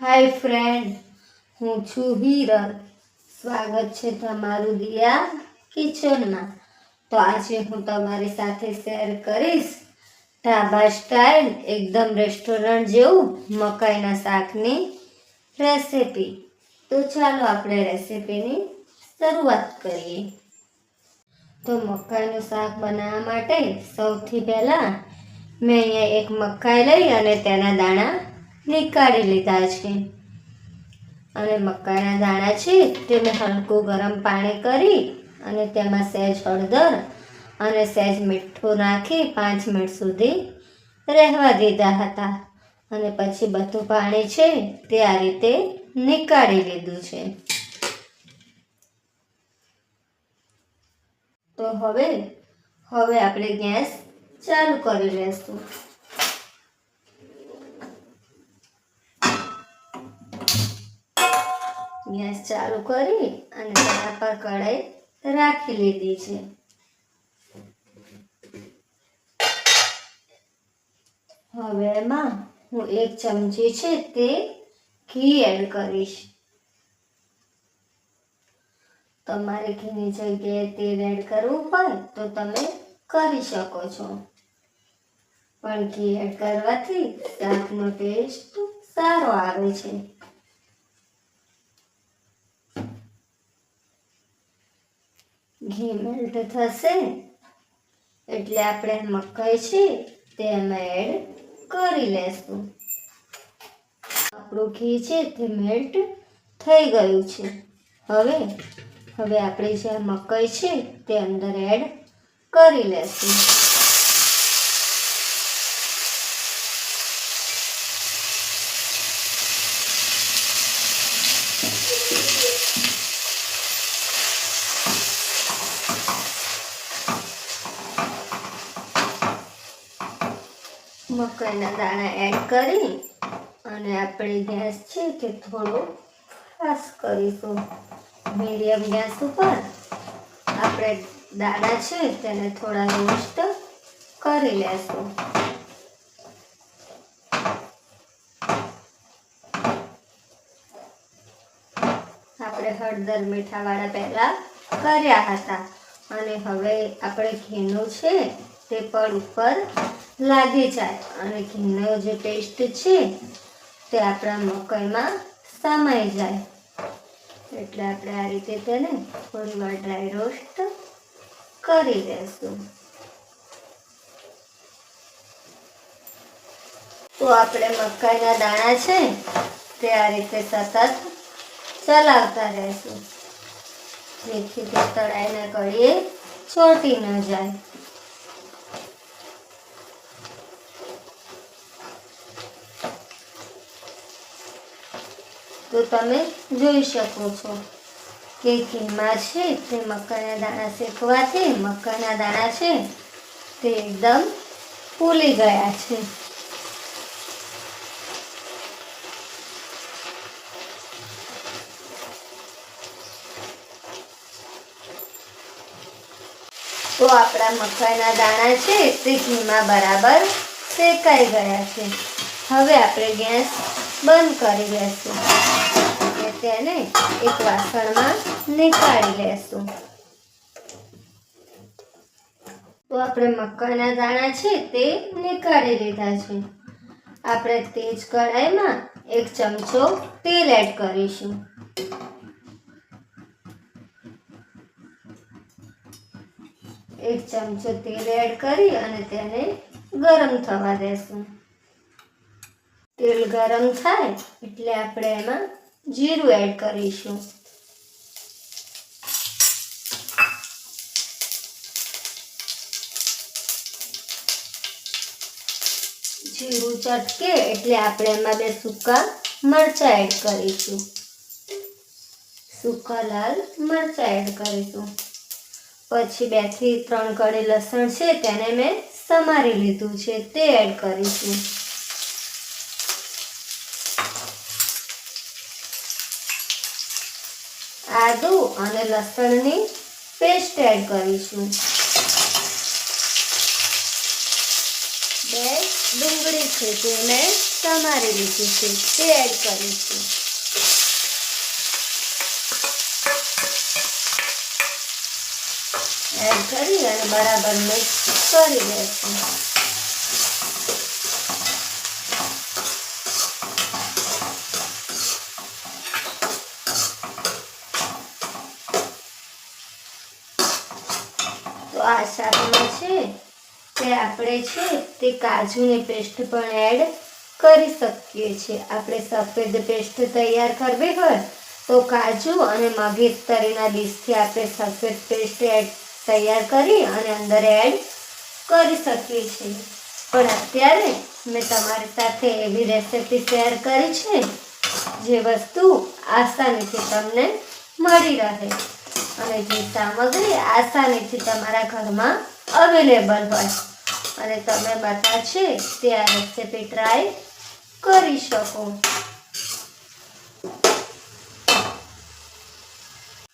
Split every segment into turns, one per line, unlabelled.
હાય friend હું છું હિરલ. સ્વાગત છે તમારું દિયા કિચનમાં. તો આજે હું તમારી સાથે શેર કરીશ ઢાબા સ્ટાઇલ એકદમ રેસ્ટોરન્ટ જેવું મકાઈના શાકની રેસિપી તો ચાલો આપણે રેસિપીની શરૂઆત કરીએ. તો મકાઈનું શાક બનાવવા માટે સૌથી પહેલાં મેં અહીંયા એક મકાઈ લઈ અને તેના દાણા નીકાળી લીધા છે. અને મકાના દાણા છે, તેને હલકું ગરમ પાણી કરી અને તેમાં સહેજ હળદર અને સહેજ મીઠું નાખી પાંચ મિનિટ સુધી રહેવા દીધા હતા. અને પછી બધું પાણી છે, તે આ રીતે નીકાળી લીધું છે. તો હવે હવે આપણે ગેસ ચાલુ કરી લેશું. ગેસ ચાલુ કરી અને તેના પર કઢાઈ રાખી લીધી છે. હવે એમાં હું એક ચમચી છે તે ઘી એડ કરીશ. તમારે ઘીની જગ્યાએ તેલ એડ કરવું હોય તો તમે કરી શકો છો. પણ ઘી એડ કરવાથી શાકનો ટેસ્ટ સારો આવે છે. ઘી મેલ્ટ થશે એટલે આપણે મકાઈ છે તે એમાં એડ કરી લેશું. આપણું ઘી છે તે મેલ્ટ થઈ ગયું છે. હવે હવે આપણે જે મકાઈ છે તે અંદર એડ કરી લેશું. મકાઈના દાણા એડ કરી અને આપણે ગેસ છે તે થોડો ફાસ્ટ કરીશું. મીડિયમ ગેસ ઉપર આપણે દાણા છે તેને થોડા રોસ્ટ કરી લેશું. આપણે હળદર મીઠાવાળા પહેલાં કર્યા હતા. અને હવે આપણે ઘીનું છે તે પડ ઉપર લાગી જાય. અને ઘીનો જે ટેસ્ટ છે તે આપણા મકાઈમાં સમાઈ જાય. એટલે આપણે આ રીતે તેને થોડી ડ્રાય રોસ્ટ કરી લેશું. તો આપણે મકાઈના દાણા છે તે આ રીતે સતત ચલાવતા રહેશું. જેથી તે તળાઈને કળીએ ચોટી ન જાય. તો તમે જોઈ શકો છો કે કિંમત છે તે મકરના દાણા શેકવાથી મકરના દાણા છે તે એકદમ ફૂલી ગયા છે. તો આપણા મકાઈના દાણા છે તે ઘીમાં બરાબર શેકાઈ ગયા છે. હવે આપણે ગેસ બંધ કરી લેશું. અને તેને એક વાસણમાં નીકાળી લેશું. તો આપણે મકાઈના દાણા છે તે નીકાળી લીધા છે. આપણે તેજ કઢાઈમાં એક ચમચો તેલ એડ કરીશું. એક ચમચો તેલ એડ કરી અને તેને ગરમ થવા દેશું. તેલ ગરમ થાય એટલે આપણે એમાં જીરું એડ કરીશું. જીરું ચટકે એટલે આપણે એમાં બે સૂકા મરચાં એડ કરીશું. સૂકા લાલ મરચાં એડ કરીશું. પછી બેથી ત્રણ કળી લસણ છે તેને મેં સમારી લીધું છે તે એડ કરીશું. આદુ અને લસણની પેસ્ટ એડ કરીશું. બે ડુંગળી છે તેને મેં સમારી લીધી છે, તે એડ કરીશું. એડ કરી અને બરાબર મિક્સ કરી દઈશું આ શાકમાં છે તે આપણે છે તે કાજુની પેસ્ટ પણ એડ કરી શકીએ છીએ. આપણે સફેદ પેસ્ટ તૈયાર કરવી હોય તો કાજુ અને મગજતરીના બીજથી આપણે સફેદ પેસ્ટ એડ તૈયાર કરી અને અંદર એડ કરી શકીએ છીએ. પણ અત્યારે મેં તમારી સાથે એવી રેસિપી શેર કરી છે જે વસ્તુ આસાનીથી તમને મળી રહે. અને જે સામગ્રી આસાનીથી તમારા ઘરમાં અવેલેબલ હોય. અને તમે બધા છે તે આ રેસીપી ટ્રાય કરી શકો.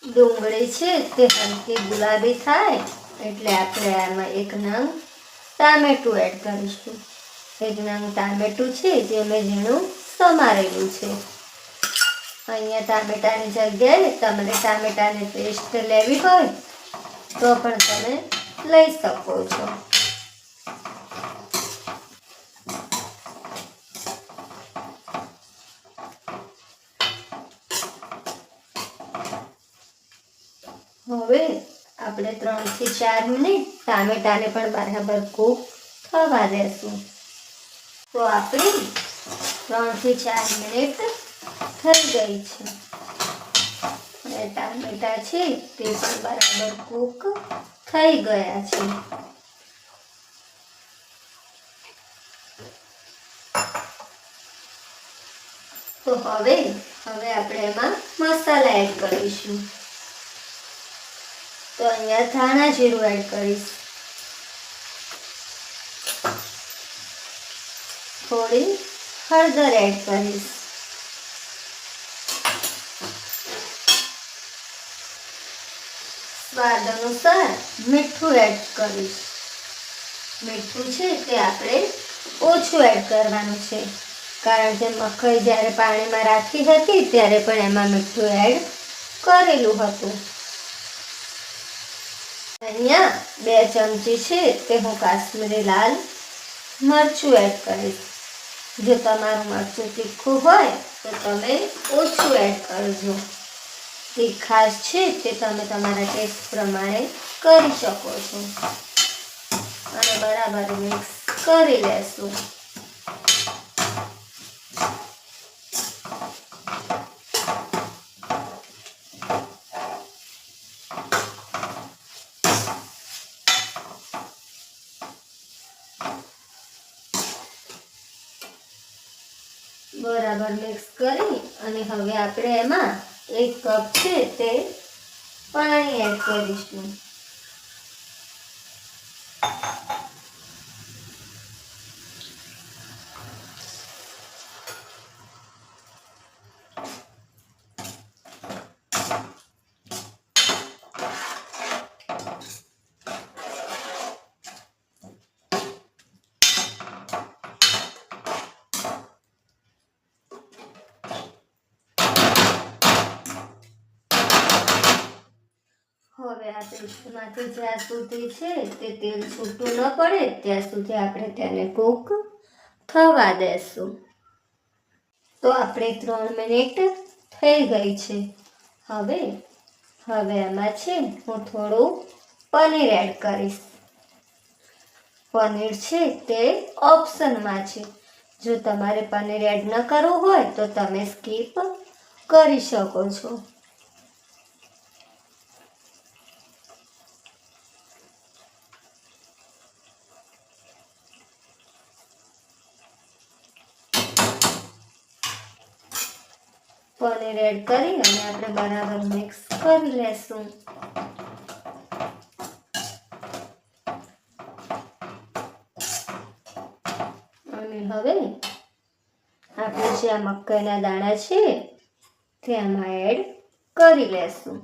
ડુંગળી છે તે હલકી ગુલાબી થાય એટલે આપણે આમાં એક નંગ ટામેટું એડ કરીશું. એક નંગ ટામેટું છે જે મેં ઝીણું સમારેલું છે. અહીંયા ટામેટાની જગ્યાએ તમારે ટામેટાની પેસ્ટ લેવી હોય, તો પણ તમે લઈ શકો છો. હવે આપણે ત્રણથી ચાર મિનિટ ટામેટાને પણ બરાબર કૂક થવા દેશું. તો આપણે ત્રણથી ચાર મિનિટ થઈ ગઈ છે. અને ટામેટા છે, તે પણ બરાબર કૂક થઈ ગયા છે. તો હવે હવે આપણે એમાં મસાલા એડ કરીશું. તો અહીંયા ધાણા જીરું એડ કરીશ. થોડી હળદર એડ કરીશ. સ્વાદ અનુસાર મીઠું એડ કરીશ. મીઠું છે તે આપણે ઓછું એડ કરવાનું છે. કારણ કે મકાઈ જ્યારે પાણીમાં રાખી હતી ત્યારે પણ એમાં મીઠું એડ કરેલું હતું. અહીંયા બે ચમચી છે તે હું કાશ્મીરી લાલ મરચું એડ કરીશ. જો તમારું મરચું તીખું હોય તો તમે ઓછું એડ કરજો. તીખાશ છે તે તમે તમારા ટેસ્ટ પ્રમાણે કરી શકો છો. અને બરાબર મિક્સ કરી લેશું. બરાબર મિક્સ કરી અને હવે આપણે એમાં એક કપ છે તે પાણી એડ કરીશું હવે પેસ્ટમાંથી જ્યાં સુધી છે તે તેલ છૂટું ન પડે, ત્યાં સુધી આપણે તેને કૂક થવા દેશું. તો આપણે ત્રણ મિનિટ થઈ ગઈ છે. હવે હવે એમાં છે હું થોડું પનીર એડ કરીશ. પનીર છે તે ઓપ્શનમાં છે. જો તમારે પનીર એડ ન કરવું હોય તો તમે સ્કીપ કરી શકો છો. પનીર એડ કરી અને આપણે બરાબર મિક્સ કરી લેશું. અને હવે આપણે જે આ મકાઈના દાણા છે તે આમાં એડ કરી લેશું.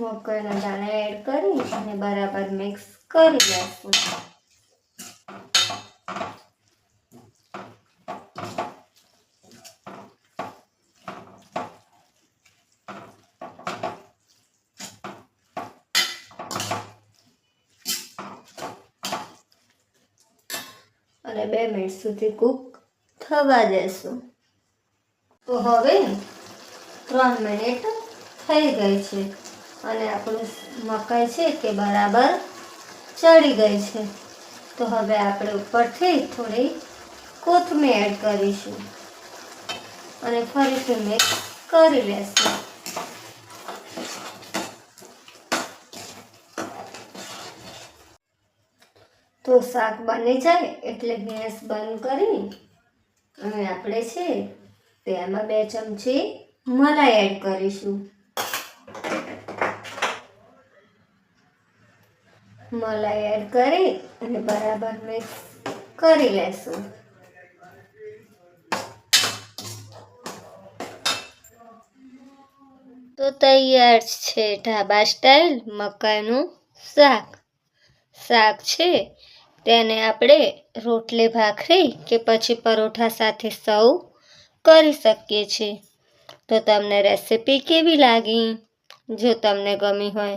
મકાઈના દાણા એડ કરી અને બરાબર મિક્સ કરી લઈશું અને બે મિનિટ સુધી કૂક થવા દેશું. તો હવે ત્રણ મિનિટ થઈ ગઈ છે. અને આપણું મકાઈ છે કે બરાબર ચડી ગઈ છે. તો હવે આપણે ઉપરથી થોડી કોથમીર એડ કરીશું. અને ફરીથી મિક્સ કરી લેશું. તો શાક બની જાય એટલે ગેસ બંધ કરી અને આપણે છે તેમાં બે ચમચી મલાઈ એડ કરીશું. મલાઈ એડ કરી અને બરાબર મિક્સ કરી લેશું. તો તૈયાર છે ઢાબા સ્ટાઇલ મકાઈનું શાક. શાક છે, તેને આપણે રોટલી, ભાખરી કે પછી પરોઠા સાથે સૌ કરી શકીએ છીએ. તો તમને રેસિપી કેવી લાગી? જો તમને ગમી હોય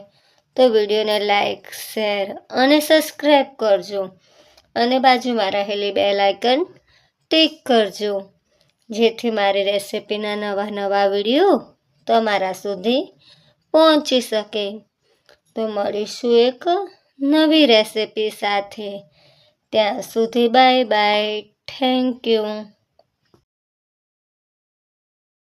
તો વિડીયોને લાઇક શેર અને સબસ્ક્રાઈબ કરજો. અને બાજુમાં રહેલી બે લાઇકન ટિક કરજો. જેથી મારી રેસિપીના નવા નવા વીડિયો તમારા સુધી પહોંચી શકે. તો મળીશું એક નવી રેસિપી સાથે. ત્યાં સુધી બાય બાય થેન્ક યુ